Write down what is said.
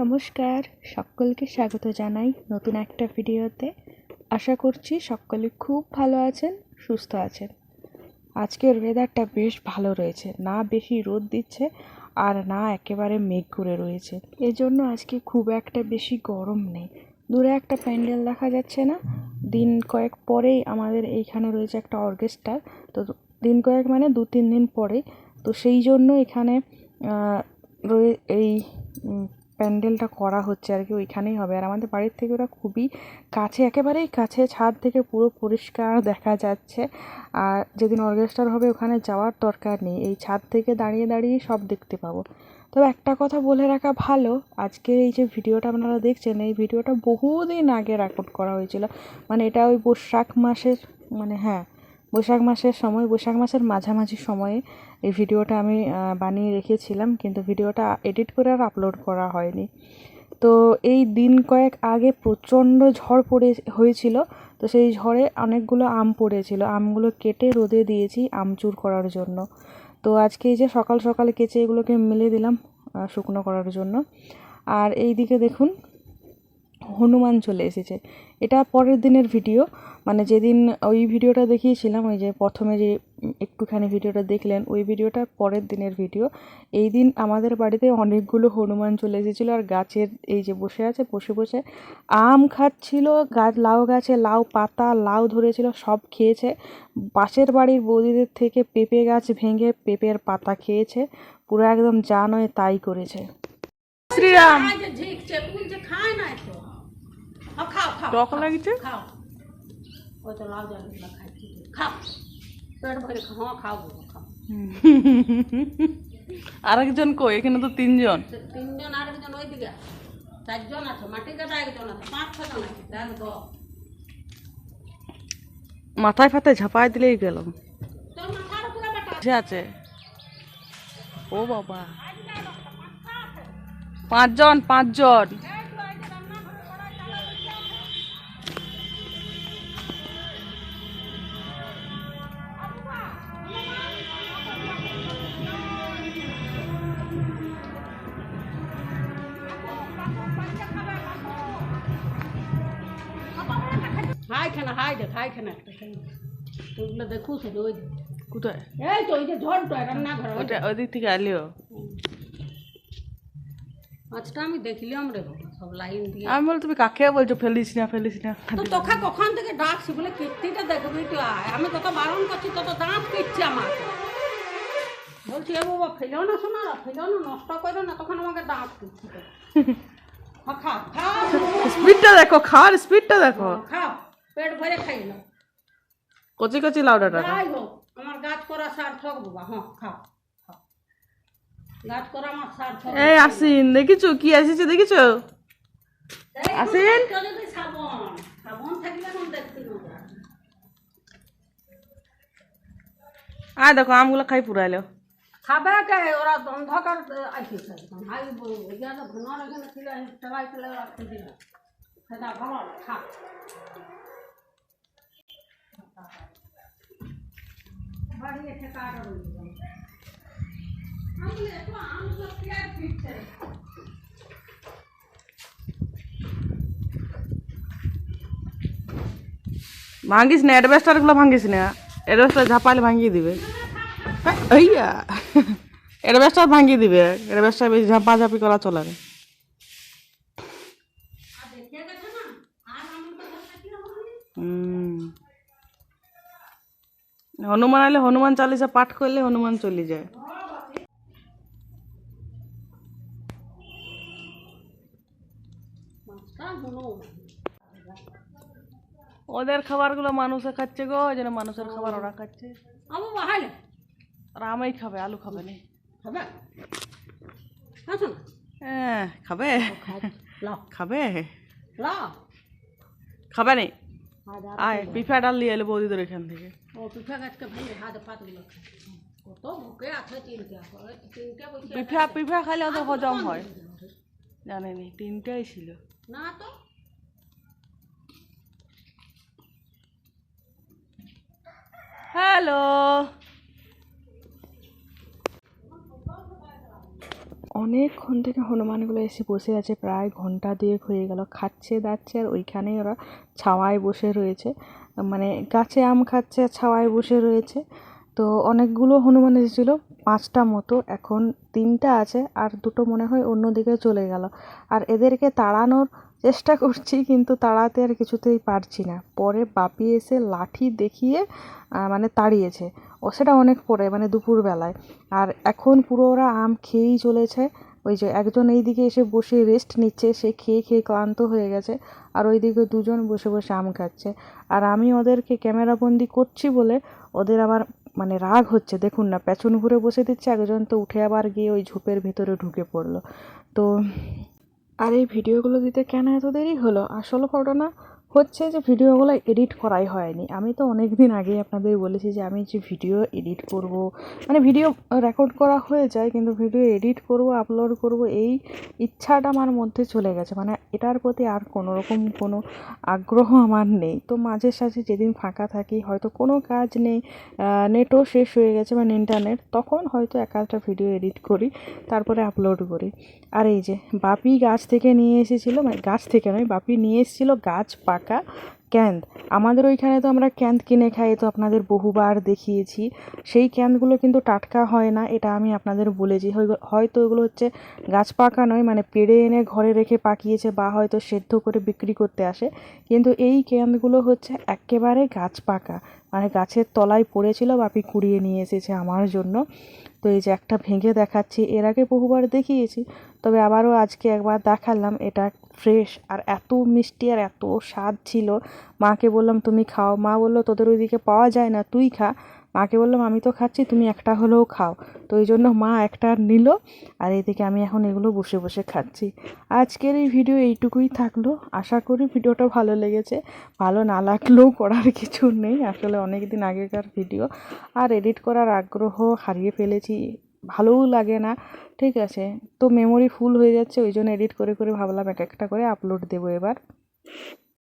নমস্কার, সকলকে স্বাগত জানাই নতুন একটা ভিডিওতে। আশা করছি সকলে খুব ভালো আছেন, সুস্থ আছেন। আজকের ওয়েদারটা বেশ ভালো রয়েছে, না বেশি রোদ দিচ্ছে আর না একেবারে মেঘ করে রয়েছে। এজন্য আজকে খুব একটা বেশি গরম নেই। দূরে একটা প্যান্ডেল দেখা যাচ্ছে না, দিন কয়েক পরেই আমাদের এইখানে রয়েছে একটা অর্কেস্ট্রা তো দিন কয়েক মানে দু তিন দিন পরে তো সেই জন্য এখানে রয়ে এই প্যান্ডেলটা করা হচ্ছে আর কি, ওইখানেই হবে। আর আমাদের বাড়ির থেকে ওরা খুবই কাছে, একেবারেই কাছে, ছাদ থেকে পুরো পরিষ্কার দেখা যাচ্ছে। আর যেদিন অর্কেস্ট্রার হবে, ওখানে যাওয়ার দরকার নেই। এই ছাদ থেকে দাঁড়িয়ে দাঁড়িয়ে সব দেখতে পাবো। তবে একটা কথা বলে রাখা ভালো, আজকের এই যে ভিডিওটা আপনারা দেখছেন, এই ভিডিওটা বহুদিন আগে রেকর্ড করা হয়েছিল। মানে এটা ওই বৈশাখ মাসের মানে হ্যাঁ বৈশাখ মাসের সময়, বৈশাখ মাসের মাঝামাঝি সময়ে এই ভিডিওটা আমি বানিয়ে রেখেছিলাম, কিন্তু ভিডিওটা এডিট করে আর আপলোড করা হয়নি। তো এই দিন কয়েক আগে প্রচণ্ড ঝড় পড়ে হয়েছিল, তো সেই ঝড়ে অনেকগুলো আম পড়েছিল। আমগুলো কেটে রোদে দিয়েছি আমচুর করার জন্য। তো আজকে এই যে সকাল সকাল কেচে এগুলোকে মেলে দিলাম শুকনো করার জন্য। আর এই দিকে দেখুন, হনুমান চলে এসেছে। এটা পরের দিনের ভিডিও। মানে যেদিন ওই ভিডিওটা দেখিয়েছিলাম ওই যে প্রথমে যে একটুখানি ভিডিওটা দেখলেন ওই ভিডিওটা পরের দিনের ভিডিও। এই দিন আমাদের বাড়িতে অনেকগুলো হনুমান চলে এসেছিল আর গাছের এই যে বসে আছে বসে বসে আম খাচ্ছিল গাছ লাউ গাছে লাউ পাতা লাউ ধরেছিল সব খেয়েছে। পাশের বাড়ির বৌদিদের থেকে পেঁপে গাছ ভেঙে পেঁপের পাতা খেয়েছে। পুরো একদম যা নয় তাই করেছে। শ্রীরাম! খায় না খাও খাও খাও টক খাও, লাগিছে? খাও। ওই তো লাউ জালগুলো খাই খাও। পেট ভরে খাও হ্যাঁ খাও খাও। আরেকজন কই? এখানে তো তিনজন। তিনজন আর ওই দিকে চারজন আছে মাটি কাটা একজন আছে পাঁচ ছজন আছে দেখ তো মাথায় ফাতায় ঝাঁপাই দিলেই গেল। আছে। ও বাবা। পাঁচজন পাঁচজন। হাই খানা হাই দেখ হাই খানা একটা দেখু সে ওই কোথায়? এই তো ওই যে ঝড়টা রান্না ঘর ওটা ওই দিক থেকে আলিও। মাছটা আমি দেখলাম রে সব লাইন দিয়ে। আমি বল তুমি কাকে বলছো? ফেলিস না ফেলিস না তো তোকে কখন থেকে ডাকছি বলে কীর্তিটা দেখবি তুই আয় আমি তত বারণ করছি তত দাঁত কিচ্ছে আমার। বলছি এ বাবা ফেলেও না শোনা ফেলেও না নষ্ট করো না তখন আমাকে দাঁত কিচ্ছে খাও খাও স্পিডটা দেখো, খাওয়ার স্পিডটা দেখো। খাও পেট ভরে খাই নাও কচি কচি লাউডাটা। যাই হোক আমার গাছ করা সার্থক এই আসিন, দেখিছো কি আসিছে, দেখিছো? আসিন। আয় দেখো, আমগুলো খাই পুরাইলো। খাবে কে ওরা অন্ধকার আসিস একদম হাই ইয়াটা ঘনার এখানে ছিল চালাই চালাই রাখতে দিল? সেটা ভালো খা বাড়ি ভাঙিস না অ্যাডভেস্টারগুলো ভাঙিস না অ্যাডভেস্টার ঝাপালে ভাঙিয়ে দিবে। হ্যাঁ, এইয়া অ্যাডভেস্টার ভাঙিয়ে দিবে অ্যাডভেস্টার বেশি ঝাপাঝাপি করা চলে। না। হনুমান আইলে হনুমান চালিসা পাঠ করলে হনুমান চলে যায়। ওদের খাবারগুলো মানুষে খাচ্ছে গো যেন মানুষের খাবার ওরা খাচ্ছে। আর আমাই খাবে আলু খাবে না। আসো না। হ্যাঁ খাবে? খাই খাবে। লাও খাবে? নি? আয় পিফা ডাল নিয়ে এলে বৌদিদের এখান থেকে। পিফা পিফা খাইলে ওদের হজম হয়। জানেনি তিনটাই ছিল। না তো। হ্যালো। অনেকক্ষণ থেকে হনুমানগুলো এসে বসে আছে, প্রায় ঘণ্টা দুয়েক হয়ে গেল, খাচ্ছে দাচ্ছে, আর ওইখানেই ওরা ছাওয়ায় বসে রয়েছে। মানে গাছে আম খাচ্ছে আর ছাওয়ায় বসে রয়েছে। তো অনেকগুলো হনুমান এসেছিল, পাঁচটা মতো, এখন তিনটা আছে, আর দুটো মনে হয় অন্যদিকে চলে গেল। আর এদেরকে তাড়ানোর চেষ্টা করছি, কিন্তু তাড়াতে আর কিছুতেই পারছি না। পরে বাপি এসে লাঠি দেখিয়ে মানে তাড়িয়েছে। ও সেটা অনেক পরে মানে দুপুরবেলায়। আর এখন পুরো ওরা আম খেয়েই চলেছে। ওই যে একজন এইদিকে এসে বসে রেস্ট নিচ্ছে, সে খেয়ে খেয়ে ক্লান্ত হয়ে গেছে। আর ওইদিকে দুজন বসে বসে আম খাচ্ছে। আর আমি ওদেরকে ক্যামেরাবন্দি করছি বলে ওদের আবার মানে রাগ হচ্ছে। দেখুন না, পেছন ঘুরে বসে দিচ্ছে, একজন তো উঠে আবার গিয়ে ওই ঝোপের ভেতরে ঢুকে পড়ল। তো আর এই ভিডিওগুলো দিতে কেন এত দেরি হলো? আসল ঘটনা হচ্ছে যে ভিডিওগুলো এডিট করাই হয়নি। আমি তো অনেক দিন আগেই আপনাদের বলেছি যে আমি যে ভিডিও এডিট করব। মানে ভিডিও রেকর্ড করা হয়ে যায়, কিন্তু ভিডিও এডিট করব আপলোড করব, এই ইচ্ছাটা আমার মধ্যে চলে গেছে। মানে এটার প্রতি আর কোনো রকম কোনো আগ্রহ আমার নেই। তো মাঝে সাঝে যেদিন ফাঁকা থাকি, হয়তো কোনো কাজ নেই নেটও শেষ হয়ে গেছে মানে ইন্টারনেট তখন হয়তো এক আধটা ভিডিও এডিট করি, তারপরে আপলোড করি। আর এই যে বাপি গাছ থেকে নিয়ে এসেছিল মানে গাছ থেকে নয়, বাপি নিয়ে এসেছিল গাছ পাকা ক্যান্দ আমাদের ওইখানে তো আমরা ক্যান্দ কিনে খাই, তো আপনাদের বহুবার দেখিয়েছি। সেই ক্যান্দগুলো কিন্তু টাটকা হয় না, এটা আমি আপনাদের বলেছি। হয়তো ওগুলো হচ্ছে গাছ পাকা নয় মানে পেড়ে এনে ঘরে রেখে পাকিয়েছে বা হয়তো সেদ্ধ করে বিক্রি করতে আসে। কিন্তু এই ক্যান্দগুলো হচ্ছে একেবারে গাছ পাকা মানে গাছের তলায় পড়েছিল বাপি কুড়িয়ে নিয়ে এসেছে আমার জন্য। তো এই যে একটা ভেঙে দেখাচ্ছি, এর আগে বহুবার দেখিয়েছি, তবে আবারও আজকে একবার দেখালাম, এটা ফ্রেশ আর এত মিষ্টি আর এত স্বাদ ছিল। মাকে বললাম, তুমি খাও। মা বলল, তোদের ওইদিকে পাওয়া যায় না, তুই খা। মাকে বললাম, আমি তো খাচ্ছি, তুমি একটা হলেও খাও। তো এই জন্য মা একটা নিল, আর এদিকে আমি এখন এগুলো বসে বসে খাচ্ছি। আজকের এই ভিডিও এইটুকুই থাকল। আশা করি ভিডিওটা ভালো লেগেছে। ভালো না লাগলেও করার কিছু নেই, আসলে অনেক দিন আগেকার ভিডিও। আর এডিট করার আগ্রহ হারিয়ে ফেলেছি, ভালোও লাগে না, ঠিক আছে? তো মেমোরি ফুল হয়ে যাচ্ছে, ওই জন্য এডিট করে করে ভাবলাম এক একটা করে আপলোড দেবো এবার।